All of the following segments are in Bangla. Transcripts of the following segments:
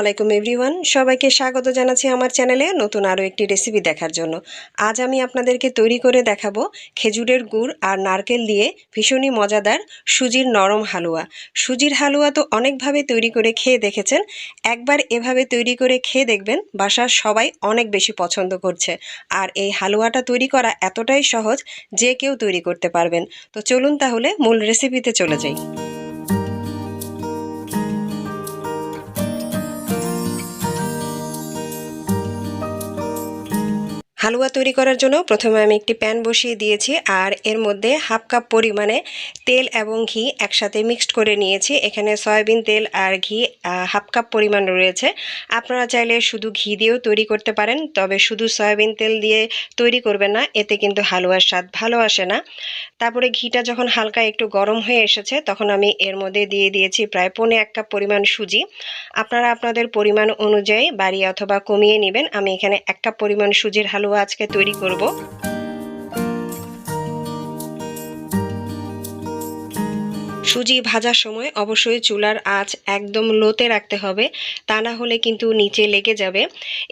আলাইকুম এভরিওয়ান সবাইকে স্বাগত জানাচ্ছি আমার চ্যানেলে নতুন আরও একটি রেসিপি দেখার জন্য। আজ আমি আপনাদেরকে তৈরি করে দেখাবো খেজুরের গুড় আর নারকেল দিয়ে ভীষণই মজাদার সুজির নরম হালুয়া। সুজির হালুয়া তো অনেকভাবে তৈরি করে খেয়ে দেখেছেন। একবার এভাবে তৈরি করে খেয়ে দেখবেন, বাসার সবাই অনেক বেশি পছন্দ করছে। আর এই হালুয়াটা তৈরি করা এতটাই সহজ যে কেউ তৈরি করতে পারবেন। তো চলুন তাহলে মূল রেসিপিতে চলে যাই। হালুয়া তৈরি করার জন্য প্রথমে আমি একটি প্যান বসিয়ে দিয়েছি আর এর মধ্যে হাফ কাপ পরিমাণে তেল এবং ঘি একসাথে মিক্সড করে নিয়েছি। এখানে সয়াবিন তেল আর ঘি হাফ কাপ পরিমাণ রয়েছে। আপনারা চাইলে শুধু ঘি দিয়েও তৈরি করতে পারেন, তবে শুধু সয়াবিন তেল দিয়ে তৈরি করবেন না, এতে কিন্তু হালুয়ার স্বাদ ভালো আসে না। তারপরে ঘিটা যখন হালকা একটু গরম হয়ে এসেছে, তখন আমি এর মধ্যে দিয়ে দিয়েছি প্রায় পৌনে এক কাপ পরিমাণ সুজি। আপনারা আপনাদের পরিমাণ অনুযায়ী বাড়িয়ে অথবা কমিয়ে নেবেন। আমি এখানে এক কাপ পরিমাণ সুজির হালুয়া আজকে তৈরি করব। সুজি ভাজার সময় অবশ্যই চুলার আঁচ একদম লোতে রাখতে হবে, তা না হলে কিন্তু নিচে লেগে যাবে।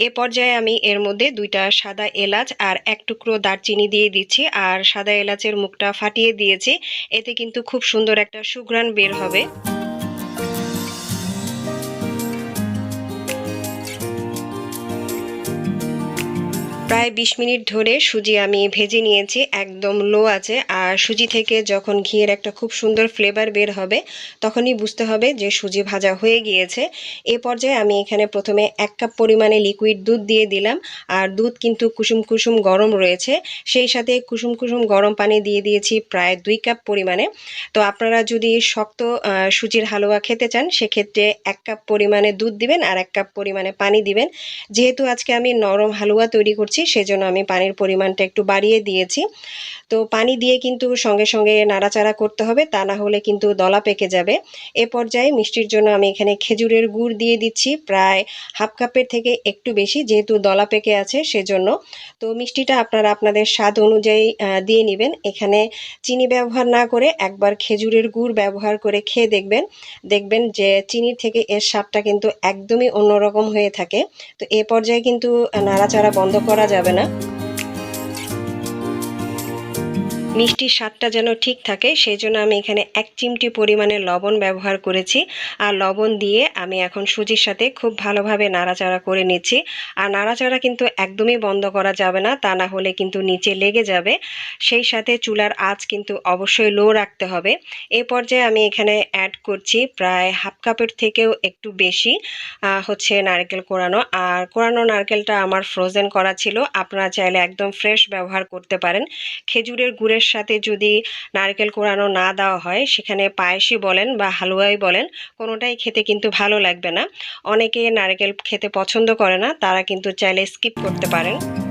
এ পর্যায়ে আমি এর মধ্যে দুইটা সাদা এলাচ আর এক টুকরো দারচিনি দিয়ে দিচ্ছি, আর সাদা এলাচের মুখটা ফাটিয়ে দিয়েছি, এতে কিন্তু খুব সুন্দর একটা সুঘ্রাণ বের হবে। প্রায় বিশ মিনিট ধরে সুজি আমি ভেজে নিয়েছি, একদম লো আছে। আর সুজি থেকে যখন ঘিয়ের একটা খুব সুন্দর ফ্লেভার বের হবে, তখনই বুঝতে হবে যে সুজি ভাজা হয়ে গিয়েছে। এ পর্যায়ে আমি এখানে প্রথমে এক কাপ পরিমাণে লিকুইড দুধ দিয়ে দিলাম। আর দুধ কিন্তু কুসুম কুসুম গরম রয়েছে। সেই সাথে কুসুম কুসুম গরম পানি দিয়ে দিয়েছি প্রায় দুই কাপ পরিমাণে। তো আপনারা যদি শক্ত সুজির হালুয়া খেতে চান, সেক্ষেত্রে এক কাপ পরিমাণে দুধ দিবেন আর এক কাপ পরিমাণে পানি দিবেন। যেহেতু আজকে আমি নরম হালুয়া তৈরি করছি দিচ্ছি সেজন্য আমি পানির পরিমাণটা একটু বাড়িয়ে দিয়েছি। তো পানি দিয়ে কিন্তু সঙ্গে সঙ্গে নাড়াচাড়া করতে হবে, তা না হলে কিন্তু দলা পেকে যাবে। এ পর্যায়ে মিষ্টির জন্য আমি এখানে খেজুরের গুড় দিয়ে দিচ্ছি, প্রায় হাফ কাপের থেকে একটু বেশি, যেহেতু দলা পেকে আছে, সেজন্য। তো মিষ্টিটা আপনারা আপনাদের স্বাদ অনুযায়ী দিয়ে নেবেন। এখানে চিনি ব্যবহার না করে একবার খেজুরের গুড় ব্যবহার করে খেয়ে দেখবেন। দেখবেন যে চিনির থেকে এর স্বাদটা কিন্তু একদমই অন্যরকম হয়ে থাকে। তো এ পর্যায়ে কিন্তু নাড়াচাড়া বন্ধ করা যাবে না। মিষ্টির স্বাদটা যেন ঠিক থাকে সেই জন্য আমি এখানে এক চিমটি পরিমাণে লবণ ব্যবহার করেছি। আর লবণ দিয়ে আমি এখন সুজির সাথে খুব ভালোভাবে নাড়াচাড়া করে নিচ্ছি। আর নাড়াচাড়া কিন্তু একদমই বন্ধ করা যাবে না, তা না হলে কিন্তু নিচে লেগে যাবে। সেই সাথে চুলার আঁচ কিন্তু অবশ্যই লো রাখতে হবে। এই পর্যায়ে আমি এখানে অ্যাড করছি প্রায় হাফ কাপের থেকেও একটু বেশি হচ্ছে নারকেল কোরানো। আর কোরানো নারকেলটা আমার ফ্রোজেন করা ছিল, আপনারা চাইলে একদম ফ্রেশ ব্যবহার করতে পারেন। খেজুরের গুড়ের সাথে যদি নারকেল কোরানো না দেওয়া হয়, সেখানে পায়েসই বলেন বা হালুয়াই বলেন, কোনোটাই খেতে কিন্তু ভালো লাগবে না। অনেকে নারকেল খেতে পছন্দ করে না, তারা কিন্তু চাইলে স্কিপ করতে পারেন।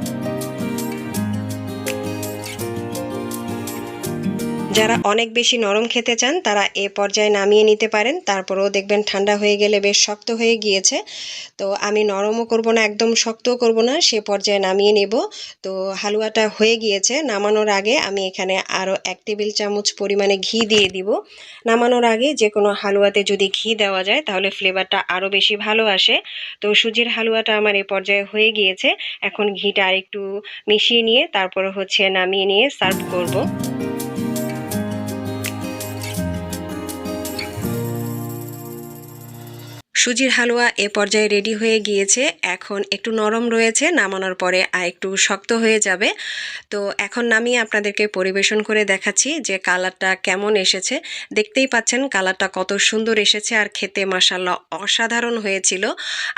যারা অনেক বেশি নরম খেতে চান, তারা এ পর্যায়ে নামিয়ে নিতে পারেন। তারপরেও দেখবেন ঠান্ডা হয়ে গেলে বেশ শক্ত হয়ে গিয়েছে। তো আমি নরমও করব না, একদম শক্তও করব না, সে পর্যায়ে নামিয়ে নেব। তো হালুয়াটা হয়ে গিয়েছে, নামানোর আগে আমি এখানে আরও এক টেবিল চামচ পরিমাণে ঘি দিয়ে দিব। নামানোর আগে যে কোনো হালুয়াতে যদি ঘি দেওয়া যায়, তাহলে ফ্লেভারটা আরও বেশি ভালো আসে। তো সুজির হালুয়াটা আমার এ পর্যায়ে হয়ে গিয়েছে। এখন ঘিটা আরেকটু মিশিয়ে নিয়ে, তারপরে হচ্ছে নামিয়ে নিয়ে সার্ভ করব। সুজির হালুয়া এ পর্যায়ে রেডি হয়ে গিয়েছে। এখন একটু নরম রয়েছে, নামানোর পরে আর একটু শক্ত হয়ে যাবে। তো এখন নামিয়ে আপনাদেরকে পরিবেশন করে দেখাচ্ছি যে কালারটা কেমন এসেছে। দেখতেই পাচ্ছেন কালারটা কত সুন্দর এসেছে আর খেতে মাসাল্লাহ অসাধারণ হয়েছিল।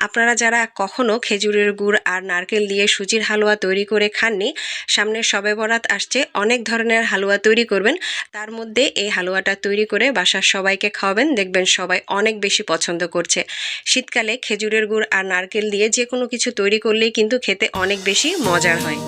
আপনারা যারা কখনো খেজুরের গুড় আর নারকেল দিয়ে সুজির হালুয়া তৈরি করে খাননি, সামনে সবে বরাত আসছে, অনেক ধরনের হালুয়া তৈরি করবেন। তার মধ্যে এই হালুয়াটা তৈরি করে বাসার সবাইকে খাওয়াবেন। দেখবেন সবাই অনেক বেশি পছন্দ করছে। শীতকালে খেজুরের গুড় আর নারকেল দিয়ে যে কোনো কিছু তৈরি করলেই কিন্তু খেতে অনেক বেশি মজার হয়।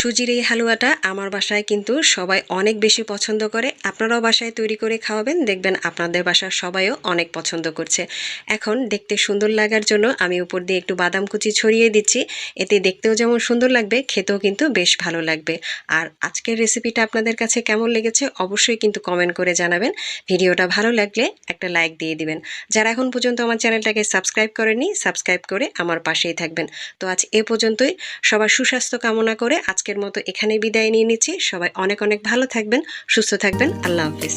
সুজির এই হালুয়াটা আমার বাসায় কিন্তু সবাই অনেক বেশি পছন্দ করে। আপনারাও বাসায় তৈরি করে খাওয়াবেন। দেখবেন আপনাদের বাসার সবাইও অনেক পছন্দ করছে। এখন দেখতে সুন্দর লাগার জন্য আমি উপর দিয়ে একটু বাদাম কুচি ছড়িয়ে দিচ্ছি। এতে দেখতেও যেমন সুন্দর লাগবে, খেতেও কিন্তু বেশ ভালো লাগবে। আর আজকের রেসিপিটা আপনাদের কাছে কেমন লেগেছে অবশ্যই কিন্তু কমেন্ট করে জানাবেন। ভিডিওটা ভালো লাগলে একটা লাইক দিয়ে দিবেন। যারা এখন পর্যন্ত আমার চ্যানেলটাকে সাবস্ক্রাইব করেনি সাবস্ক্রাইব করে আমার পাশেই থাকবেন। তো আজ এ পর্যন্তই। সবার সুস্বাস্থ্য কামনা করে আজকের মতো এখানে বিদায় নিয়ে নিচ্ছি। সবাই অনেক অনেক ভালো থাকবেন, সুস্থ থাকবেন। আল্লাহ হাফিজ।